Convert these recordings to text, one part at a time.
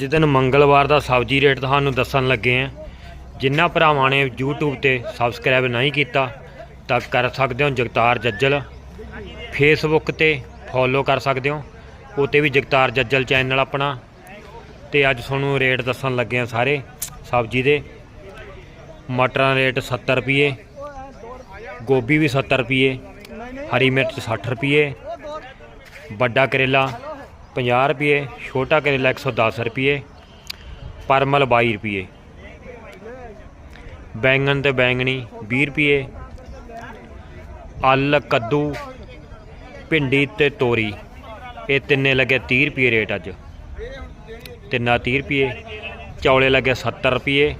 ਜਿੱਦਨ ਮੰਗਲਵਾਰ ਦਾ ਸਬਜ਼ੀ ਰੇਟ ਤੁਹਾਨੂੰ ਦੱਸਣ ਲੱਗੇ ਆ ਜਿਨ੍ਹਾਂ ਭਰਾਵਾਂ ਨੇ YouTube ਤੇ ਸਬਸਕ੍ਰਾਈਬ ਨਹੀਂ ਕੀਤਾ, ਤਾਂ ਕਰ ਸਕਦੇ ਹੋ ਜਗਤਾਰ ਜੱਜਲ। Facebook ਤੇ ਫੋਲੋ ਕਰ ਸਕਦੇ ਹੋ, ਉਤੇ ਵੀ ਜਗਤਾਰ ਜੱਜਲ ਚੈਨਲ ਆਪਣਾ। ਤੇ ਅੱਜ ਤੁਹਾਨੂੰ ਰੇਟ ਦੱਸਣ ਲੱਗੇ ਆ ਸਾਰੇ ਸਬਜ਼ੀ ਦੇ। ਮਟਰਾਂ ਰੇਟ 70 ਰੁਪਏ ਗੋਭੀ ਵੀ 70 ਰੁਪਏ ਹਰੀ ਮਿਰਚ 60 ਰੁਪਏ ਵੱਡਾ ਕਰੇਲਾ 50 ਰੁਪਏ, ਛੋਟਾ ਕਰੇਲਾ 110 ਰੁਪਏ, ਪਰਮਲ 22 ਰੁਪਏ। ਬੈਂਗਣ ਤੇ ਬੈਂਗਣੀ 20 ਰੁਪਏ, ਅਲ, ਕੱਦੂ, ਭਿੰਡੀ ਤੇ ਤੋਰੀ। ਇਹ ਤਿੰਨੇ ਲੱਗੇ 30 ਰੁਪਏ ਰੇਟ ਅੱਜ। ਤਿੰਨਾ 30 ਰੁਪਏ, ਚੌਲੇ ਲੱਗੇ 70 ਰੁਪਏ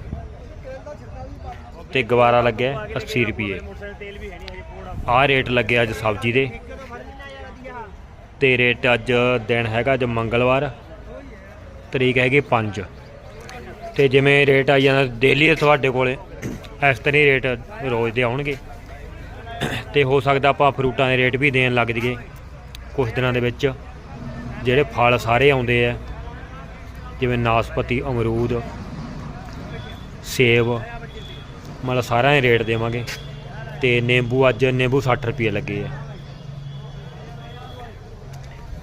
ਤੇ ਗਵਾਰਾ ਲੱਗਿਆ 80 ਰੁਪਏ। ਆਹ ਰੇਟ ਲੱਗੇ ਅੱਜ ਸਬਜ਼ੀ ਦੇ। ਤੇ ਰੇਟ ਅੱਜ ਦਿਨ ਹੈਗਾ ਅੱਜ ਮੰਗਲਵਾਰ, ਤਰੀਕ ਹੈਗੀ 5 ਤੇ ਜਿਵੇਂ ਰੇਟ ਆਈ ਜਾਂਦਾ ਡੇਲੀ ਤੁਹਾਡੇ ਕੋਲੇ, ਇਸ ਤਰ੍ਹਾਂ ਹੀ ਰੇਟ ਰੋਜ਼ ਦੇ ਆਉਣਗੇ। ਤੇ ਹੋ ਸਕਦਾ ਆਪਾਂ ਫਰੂਟਾਂ ਦੇ ਰੇਟ ਵੀ ਦੇਣ ਲੱਗ ਜੀਏ ਕੁਝ ਦਿਨਾਂ ਦੇ ਵਿੱਚ। ਜਿਹੜੇ ਫਲ ਸਾਰੇ ਆਉਂਦੇ ਆ, ਜਿਵੇਂ ਨਾਸਪਤੀ, ਅਮਰੂਦ, ਸੇਬ, ਮਤਲਬ ਸਾਰਿਆਂ ਦੇ ਰੇਟ ਦੇਵਾਂਗੇ। ਤੇ ਨਿੰਬੂ, ਅੱਜ ਨਿੰਬੂ 60 ਰੁਪਏ ਲੱਗੇ ਆ।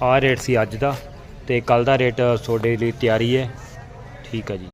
ਆਹ ਰੇਟ ਸੀ ਅੱਜ ਦਾ ਤੇ ਕੱਲ ਦਾ ਰੇਟ ਤੁਹਾਡੇ ਲਈ ਤਿਆਰੀ ਹੈ। ਠੀਕ ਹੈ ਜੀ।